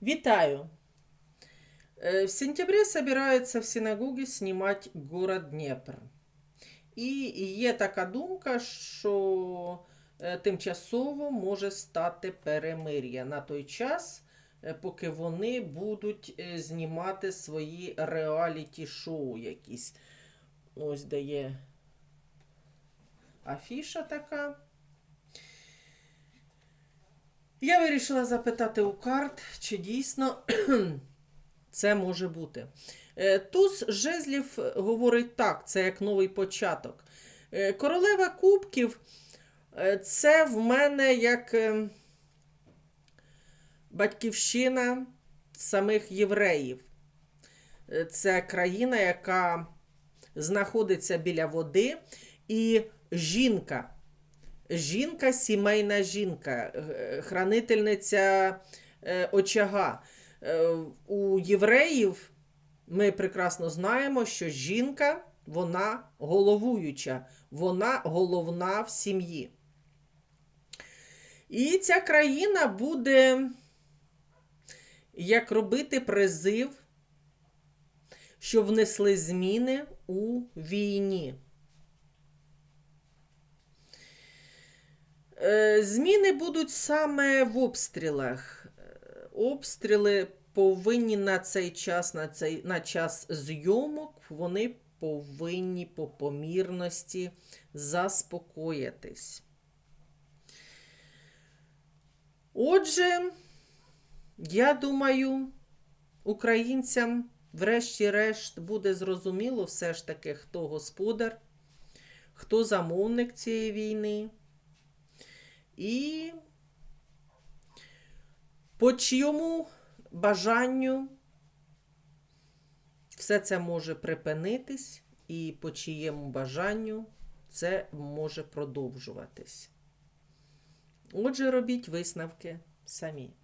Витаю! Э, В сентябре собираются в синагоге снимать город Дніпр. І є така думка, що е, тимчасово може стати перемир'я на той час, е, поки вони будуть е, знімати свої реаліті-шоу якісь. Ось де є афіша така. Я вирішила запитати у карт, чи дійсно це може бути. Е, Туз жезлів говорить так, це як новий початок. Е, Королева кубків е, це в мене як батьківщина самих євреїв. Це країна, яка знаходиться біля води, і жінка. Жінка, сімейна жінка, е, хранительниця е, очага. Е, У євреїв ми прекрасно знаємо, що жінка вона головуюча, вона головна в сім'ї. І ця країна буде як робити призив, щоб внесли зміни у війні. Зміни будуть саме в обстрілах. Обстріли повинні на цей час, на, цей, на час зйомок, вони повинні по помірності заспокоїтись. Отже, я думаю, українцям, врешті-решт, буде зрозуміло все ж таки, хто господар, хто замовник цієї війни. І по чому бажанню все це може припинитись, і по чиєму бажанню це може продовжуватись. Отже, робіть висновки самі.